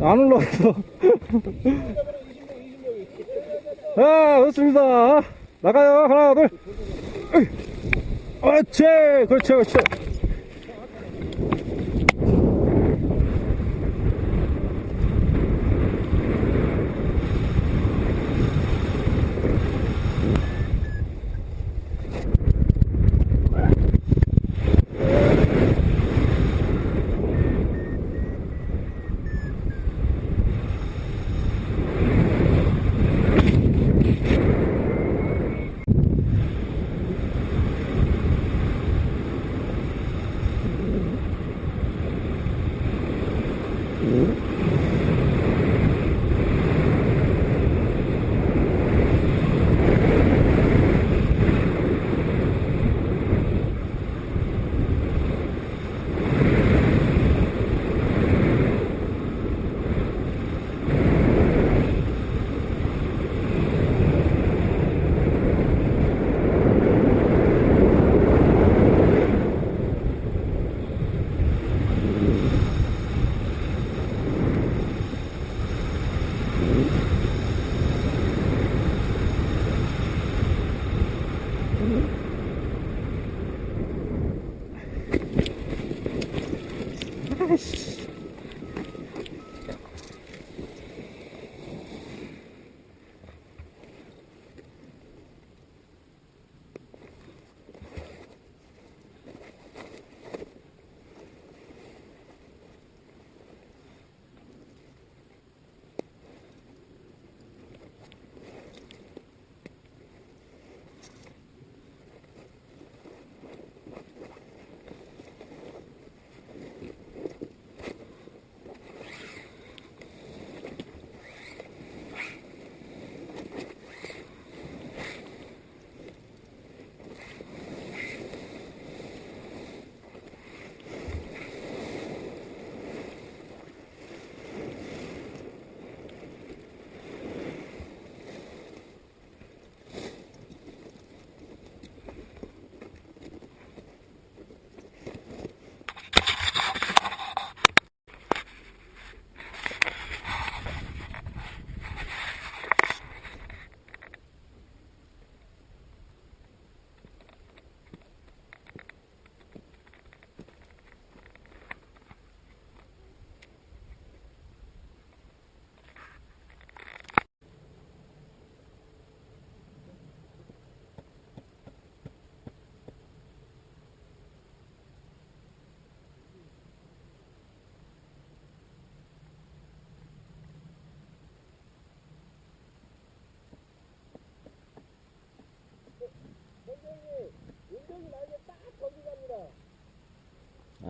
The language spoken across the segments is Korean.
안 올라왔어. 아, 좋습니다. 나가요. 하나, 둘. 으이. 그렇지, 그렇지,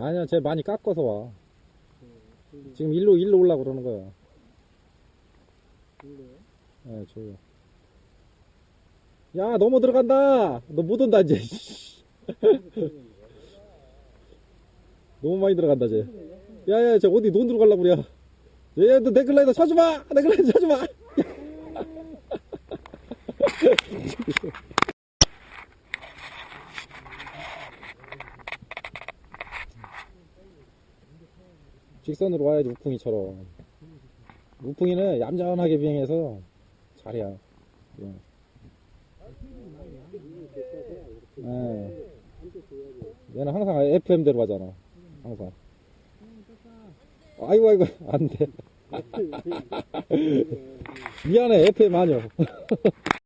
아니야, 쟤 많이 깎아서 와. 지금 일로, 일로 올라고 그러는 거야. 예, 저요. 야, 넘어 들어간다! 너 못 온다, 이제. 너무 많이 들어간다, 쟤. 야, 야, 쟤 어디 논 들어가려고 그래. 야, 야, 너내 글라이더 쳐주마! 내 글라이더 쳐주마! 직선으로 와야지, 우풍이처럼. 우풍이는 얌전하게 비행해서 잘해야. 예. 예. 얘는 항상 FM대로 가잖아. 항상. 아이고, 아이고, 안 돼. 미안해, FM 아니요.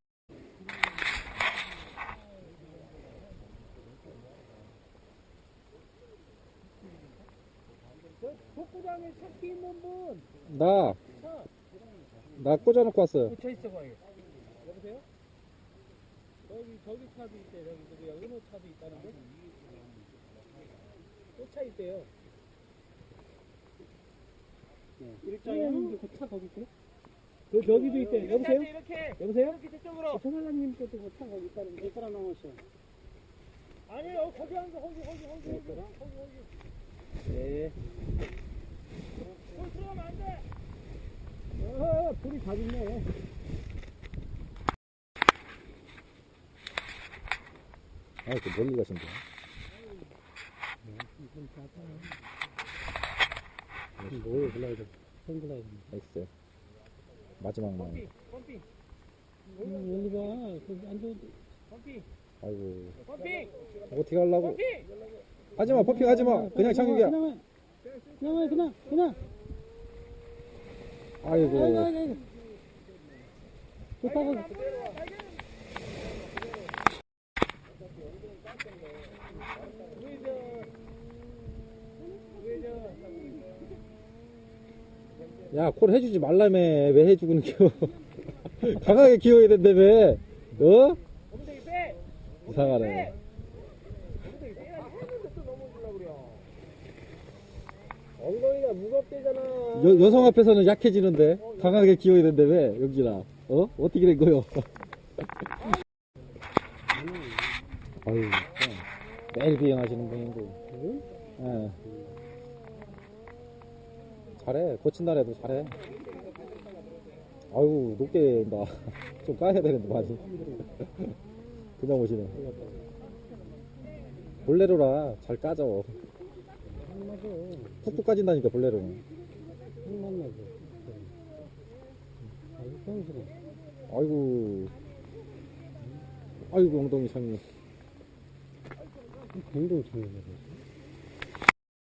복구장에 찾기 있는 분 나, 나 꽂아놓고 왔어요. 붙여 있어 봐요. 여보세요? 저기 저기 차도 있대. 여기 저기 은호 차도 있다는데. 또차 있대요. 일장님 그차 거기 있대? 그 저기도 있대. 여보세요? 이렇게 여보세요? 이렇게 저쪽으로. 조사장님 것도 그차 거기 있다는데. 몇 사람 남았어? 아니요 거기 앉아 거기 거기 거기 거기 거기 거기. 네. 들어가면 안 돼. 어, 불이 다 있네. 아, 이렇게 멀리 가신다. 뭘 골라야 돼? 팬글라이드. 엑셀. 마지막만. 음, 여기 봐. 거기 안 좋은데. 아이고. 펌핑! 어떻게 하려고? 하지마, 퍼핑 하지마. 그냥. 그냥, 그냥, 그냥, 그냥. 아이고. 좋다고. 야, 콜 해주지 말라며. 왜 해주고는 겨. 강하게 기어야 된다며. 어? 이상하네. 엉덩이가 무겁대잖아. 여, 여성 앞에서는 약해지는데. 강하게 기어야 된다며. 여기나. 어? 어떻게 된 거요? 아유, 매일 비행하시는 분인데. 예. 잘해. 고친 날에도 잘해. 아유, 높게 온다. 좀 까야 되는데, 많이. 그냥 오시네. 볼레로라 잘 까져. 푹푹 까진다니까, 볼레로는. 만나죠. 아이고, 평소에. 아이고. 아이고, 엉덩이 참이. 공동 청소를